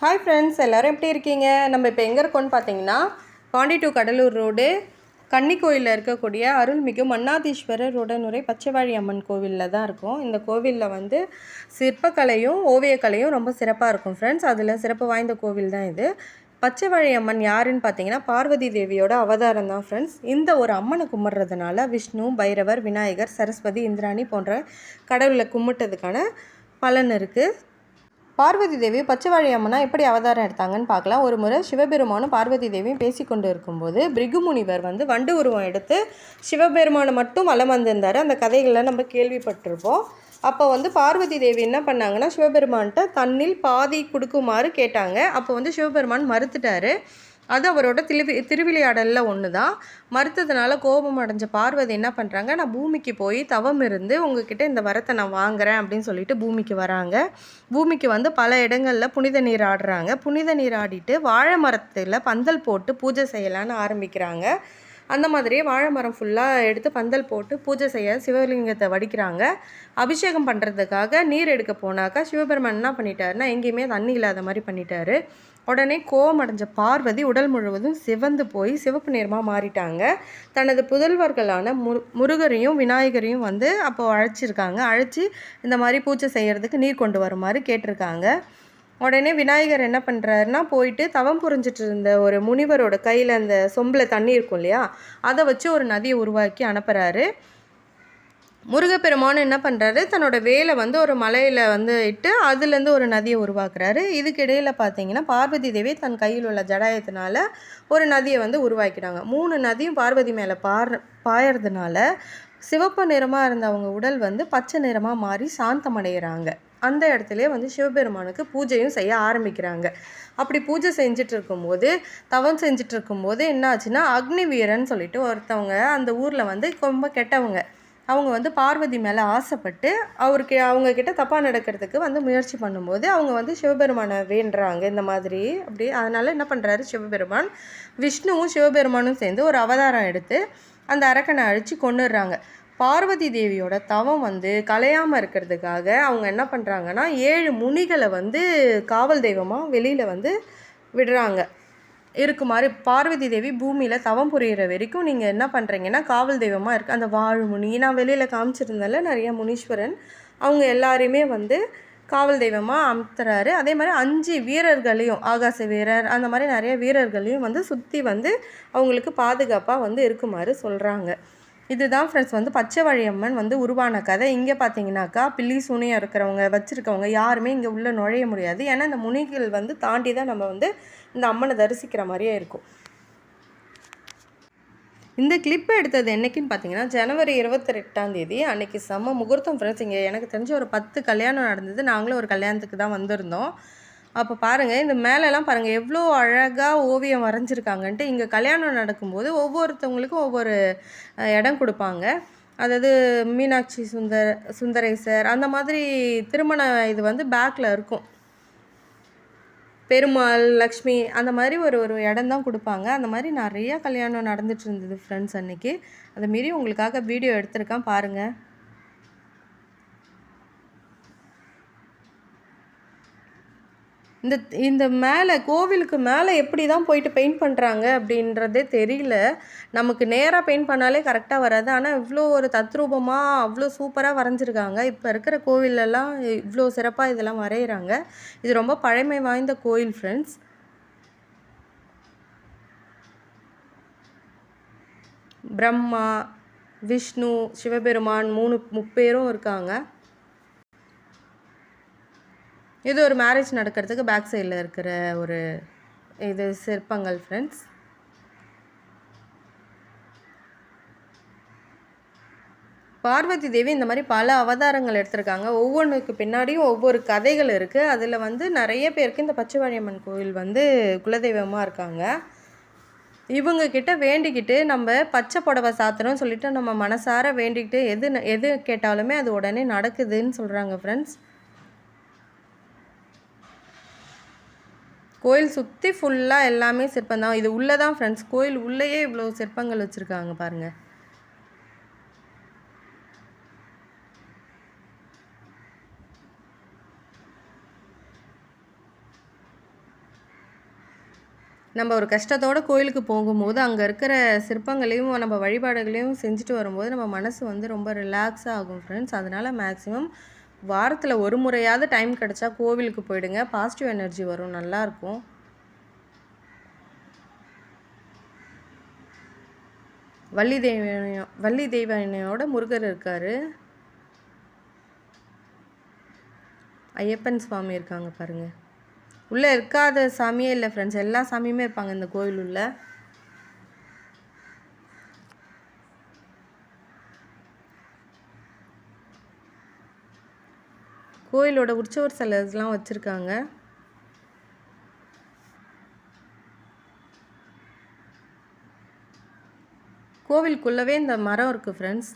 Hi friends எல்லோரும் எப்படி இருக்கீங்க? நம்ம இப்போ எங்கே இருக்கோம்னு பார்த்தீங்கன்னா பாண்டி டு கடலூர் ரோடு. கன்னி கோயிலில் இருக்கக்கூடிய அருள்மிகு மன்னாதீஸ்வரர் உடனுரை பச்சைவாழி அம்மன் கோவிலில் தான் இருக்கும். இந்த கோவிலில் வந்து சிற்பக்கலையும் ஓவியக்கலையும் ரொம்ப சிறப்பாக இருக்கும் ஃப்ரெண்ட்ஸ் அதில் சிறப்பு வாய்ந்த கோவில் தான் இது. பச்சைவாழி அம்மன் யாருன்னு பார்த்தீங்கன்னா பார்வதி தேவியோட அவதாரம் தான் ஃப்ரெண்ட்ஸ் இந்த ஒரு அம்மனை கும்பிட்றதுனால விஷ்ணு பைரவர் விநாயகர் சரஸ்வதி இந்திராணி போன்ற கடவுளை கும்பிட்டதுக்கான பலன் இருக்குது பார்வதி தேவி பச்சைவாழி அம்மனா எப்படி அவதாரம் எடுத்தாங்கன்னு பார்க்கலாம். ஒரு முறை சிவபெருமானும் பார்வதி தேவியும் பேசி கொண்டு இருக்கும்போது பிரிகுமுனிவர் வந்து வண்டு உருவம் எடுத்து சிவபெருமானை மட்டும் வலம் வந்திருந்தார் அந்த கதைகளை நம்ம கேள்விப்பட்டிருப்போம். அப்போ வந்து பார்வதி தேவி என்ன பண்ணாங்கன்னா சிவபெருமான்கிட்ட தண்ணில் பாதி கொடுக்குமாறு கேட்டாங்க. அப்போ வந்து சிவபெருமான் மறுத்துட்டாரு. அது அவரோட திருவி திருவிளையாடலில் ஒன்று தான் மறுத்ததுனால கோபம் அடைஞ்ச பார்வதி என்ன பண்ணுறாங்க நான் பூமிக்கு போய் தவம் இருந்து உங்ககிட்ட இந்த வரத்தை நான் வாங்குறேன் அப்படின்னு சொல்லிட்டு பூமிக்கு வராங்க. பூமிக்கு வந்து பல இடங்களில் புனித நீர் ஆடுறாங்க. புனித நீர் ஆடிட்டு வாழை மரத்தில் பந்தல் போட்டு பூஜை செய்யலான்னு ஆரம்பிக்கிறாங்க. அந்த மாதிரியே வாழை மரம் ஃபுல்லாக எடுத்து பந்தல் போட்டு பூஜை செய்ய சிவலிங்கத்தை வடிக்கிறாங்க. அபிஷேகம் பண்ணுறதுக்காக நீர் எடுக்க போனாக்கா சிவபெருமான் என்ன பண்ணிட்டாருன்னா எங்கேயுமே தண்ணி இல்லாத மாதிரி பண்ணிட்டாரு. உடனே கோவம் அடைஞ்ச பார்வதி உடல் முழுவதும் சிவந்து போய் சிவப்பு நிறமாக மாறிட்டாங்க. தனது புதல்வர்களான மு முருகரையும் விநாயகரையும் வந்து அப்போ அழைச்சிருக்காங்க. அழைச்சி இந்த மாதிரி பூஜை செய்கிறதுக்கு நீர் கொண்டு வருமாறு கேட்டிருக்காங்க. உடனே விநாயகர் என்ன பண்ணுறாருன்னா போயிட்டு தவம் புரிஞ்சிட்டு இருந்த ஒரு முனிவரோட கையில் அந்த சொம்பில் தண்ணி இருக்கும் இல்லையா அதை வச்சு ஒரு நதியை உருவாக்கி அனுப்புகிறாரு முருகப்பெருமான் என்ன பண்ணுறாரு தன்னோட வேலை வந்து ஒரு மலையில் வந்து இட்டு அதுலேருந்து ஒரு நதியை உருவாக்குறாரு. இதுக்கு இடையில் பார்த்தீங்கன்னா பார்வதி தேவி தன் கையில் உள்ள ஜடாயத்தினால ஒரு நதியை வந்து உருவாக்கிட்டாங்க. மூணு நதியும் பார்வதி மேலே பார் பாயறதுனால சிவப்பு நிறமாக இருந்த அவங்க உடல் வந்து பச்சை நிறமாக மாறி சாந்தமடைகிறாங்க அந்த இடத்துலயே வந்து சிவபெருமானுக்கு பூஜையும் செய்ய ஆரம்பிக்கிறாங்க. அப்படி பூஜை செஞ்சுட்டு இருக்கும்போது தவம் செஞ்சுட்டு இருக்கும்போது என்ன ஆச்சுன்னா அக்னி வீரன் சொல்லிட்டு ஒருத்தவங்க அந்த ஊரில் வந்து ரொம்ப கெட்டவங்க. அவங்க வந்து பார்வதி மேலே ஆசைப்பட்டு அவருக்கு அவங்க கிட்ட தப்பாக நடக்கிறதுக்கு வந்து முயற்சி பண்ணும்போது அவங்க வந்து சிவபெருமானை வேண்டுறாங்க இந்த மாதிரி. அப்படி அதனால் என்ன பண்ணுறாரு சிவபெருமான் விஷ்ணுவும் சிவபெருமானும் சேர்ந்து ஒரு அவதாரம் எடுத்து அந்த அரக்கனை அழித்து கொண்டுடுறாங்க. பார்வதி தேவியோட தவம் வந்து கலையாமல் இருக்கிறதுக்காக அவங்க என்ன பண்ணுறாங்கன்னா ஏழு முனிகளை வந்து காவல் தெய்வமாக வெளியில் வந்து விடுறாங்க. இருக்குமாறு பார்வதி தேவி பூமியில் தவம் புரிகிற வரைக்கும் நீங்கள் என்ன பண்ணுறீங்கன்னா காவல் தெய்வமாக இருக்குது அந்த வாழ்முனி நான் வெளியில் காமிச்சிருந்தால நிறைய முனீஸ்வரன் அவங்க எல்லாரையுமே வந்து காவல் தெய்வமாக அமுத்துறாரு. அதே மாதிரி அஞ்சு வீரர்களையும் ஆகாச வீரர் அந்த மாதிரி நிறைய வீரர்களையும் வந்து சுற்றி வந்து அவங்களுக்கு பாதுகாப்பாக வந்து இருக்குமாறு சொல்கிறாங்க இதுதான் ஃப்ரெண்ட்ஸ் வந்து பச்சை வழியம்மன் வந்து உருவான கதை. இங்கே பார்த்தீங்கன்னாக்கா பில்லி சூனியம் இருக்கிறவங்க வச்சுருக்கவங்க யாருமே இங்கே உள்ளே நுழைய முடியாது. ஏன்னா இந்த முனிகள் வந்து தாண்டி தான் நம்ம வந்து இந்த அம்மனை தரிசிக்கிற மாதிரியே இருக்கும். இந்த கிளிப் எடுத்தது என்னைக்குன்னு பார்த்தீங்கன்னா ஜனவரி இருபத்தி ரெட்டாம் தேதி. அன்றைக்கி செம்ம முகூர்த்தம் ஃப்ரெண்ட்ஸ் இங்கே எனக்கு தெரிஞ்ச ஒரு பத்து கல்யாணம் நடந்தது. நாங்களும் ஒரு கல்யாணத்துக்கு தான் வந்திருந்தோம். அப்போ பாருங்கள் இந்த மேலெலாம் பாருங்கள் எவ்வளோ அழகாக ஓவியம் வரைஞ்சிருக்காங்கன்ட்டு இங்கே கல்யாணம் நடக்கும்போது ஒவ்வொருத்தவங்களுக்கும் ஒவ்வொரு இடம் கொடுப்பாங்க. அதாவது மீனாட்சி சுந்தர் சுந்தரேசர் அந்த மாதிரி திருமண இது வந்து பேக்கில் இருக்கும். பெருமாள் லக்ஷ்மி அந்த மாதிரி ஒரு ஒரு இடம் தான் கொடுப்பாங்க. அந்த மாதிரி நிறையா கல்யாணம் நடந்துட்டு இருந்தது ஃப்ரெண்ட்ஸ் அன்றைக்கி அதை மீறி உங்களுக்காக வீடியோ எடுத்திருக்கேன் பாருங்கள் இந்த இந்த மேலே கோவிலுக்கு மேலே எப்படி தான் போயிட்டு பெயிண்ட் பண்ணுறாங்க அப்படின்றதே தெரியல. நமக்கு நேராக பெயிண்ட் பண்ணாலே கரெக்டாக வராது. ஆனால் இவ்வளோ ஒரு தத்ரூபமாக அவ்வளோ சூப்பராக வரைஞ்சிருக்காங்க. இப்போ இருக்கிற கோவிலெல்லாம் இவ்வளோ சிறப்பாக இதெல்லாம் வரைகிறாங்க இது ரொம்ப பழமை வாய்ந்த கோயில் ஃப்ரெண்ட்ஸ் பிரம்மா விஷ்ணு சிவபெருமான் மூணு முப்பேரும் இருக்காங்க. இது ஒரு மேரேஜ் நடக்கிறதுக்கு பேக் சைடில் இருக்கிற ஒரு இது சிற்பங்கள் ஃப்ரெண்ட்ஸ் பார்வதி தேவி இந்த மாதிரி பல அவதாரங்கள் எடுத்திருக்காங்க. ஒவ்வொன்றுக்கு பின்னாடியும் ஒவ்வொரு கதைகள் இருக்குது அதில் வந்து நிறைய பேருக்கு இந்த பச்சைவாழியம்மன் கோவில் வந்து குலதெய்வமாக இருக்காங்க. இவங்க கிட்ட வேண்டிக்கிட்டு நம்ம பச்சை புடவை சாத்தணும்னு சொல்லிட்டு நம்ம மனசார வேண்டிக்கிட்டு எது எது கேட்டாலுமே அது உடனே நடக்குதுன்னு சொல்கிறாங்க ஃப்ரெண்ட்ஸ் கோயில் சுற்றி ஃபுல்லாக எல்லாமே சிற்பம் தான். இது உள்ளே தான் ஃப்ரெண்ட்ஸ் கோயில் உள்ளேயே இவ்வளோ சிற்பங்கள் வச்சுருக்காங்க பாருங்கள் நம்ம ஒரு கஷ்டத்தோட கோயிலுக்கு போகும்போது அங்கே இருக்கிற சிற்பங்களையும் நம்ம வழிபாடுகளையும் செஞ்சுட்டு வரும்போது நம்ம மனசு வந்து ரொம்ப ரிலாக்ஸாக ஆகும் ஃப்ரெண்ட்ஸ் அதனால் மேக்ஸிமம் வாரத்தில் ஒரு முறையாவது டைம் கிடச்சா கோவிலுக்கு போயிடுங்க. பாசிட்டிவ் எனர்ஜி வரும். நல்லாயிருக்கும் வள்ளி தெய்வ வள்ளி தெய்வனையோட முருகர் இருக்கார். ஐயப்பன் சுவாமி இருக்காங்க பாருங்கள் உள்ளே இருக்காத சாமியே இல்லை ஃப்ரெண்ட்ஸ் எல்லா சாமியுமே இருப்பாங்க இந்த கோயில் உள்ள. கோயிலோட உற்சவர் சிலர்ஸ்லாம் வச்சுருக்காங்க. கோவிலுக்குள்ளவே இந்த மரம் இருக்குது ஃப்ரெண்ட்ஸ்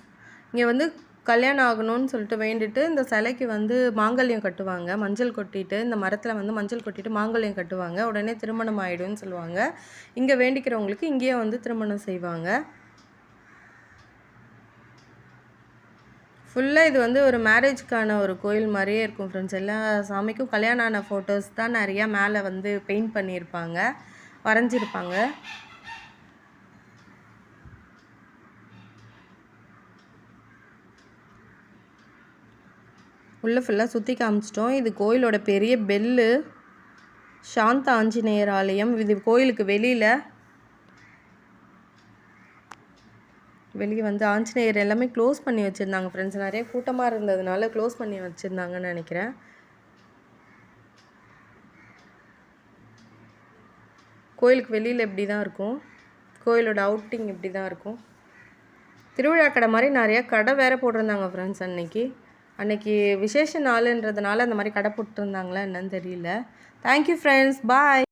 இங்கே வந்து கல்யாணம் ஆகணும்னு சொல்லிட்டு வேண்டிட்டு இந்த சிலைக்கு வந்து மாங்கல்யம் கட்டுவாங்க. மஞ்சள் கொட்டிட்டு இந்த மரத்தில் வந்து மஞ்சள் கொட்டிட்டு மாங்கல்யம் கட்டுவாங்க. உடனே திருமணம் ஆகிடும்னு சொல்லுவாங்க. இங்கே வேண்டிக்கிறவங்களுக்கு இங்கேயே வந்து திருமணம் செய்வாங்க. ஃபுல்லாக இது வந்து ஒரு மேரேஜ்க்கான ஒரு கோயில் மாதிரியே இருக்கும் ஃப்ரெண்ட்ஸ் எல்லா சாமிக்கும் கல்யாணம் ஆன ஃபோட்டோஸ் தான் நிறையா மேலே வந்து பெயிண்ட் பண்ணியிருப்பாங்க வரைஞ்சிருப்பாங்க. உள்ளே ஃபுல்லாக சுற்றி காமிச்சிட்டோம். இது கோயிலோட பெரிய பெல்லு சாந்த ஆஞ்சநேயர் ஆலயம். இது கோயிலுக்கு வெளியில் வெளியே வந்து ஆஞ்சநேயர் எல்லாமே க்ளோஸ் பண்ணி வச்சுருந்தாங்க ஃப்ரெண்ட்ஸ் நிறைய கூட்டமாக இருந்ததுனால க்ளோஸ் பண்ணி வச்சுருந்தாங்கன்னு நினைக்கிறேன். கோயிலுக்கு வெளியில் இப்படி தான் இருக்கும். கோயிலோட அவுட்டிங் இப்படி தான் இருக்கும். திருவிழா கடை மாதிரி நிறையா கடை வேறு போட்டிருந்தாங்க ஃப்ரெண்ட்ஸ் அன்னைக்கு. அன்னைக்கு விசேஷ நாளுன்றதுனால அந்த மாதிரி கடை போட்டிருந்தாங்களா என்னன்னு தெரியல. Thank you friends bye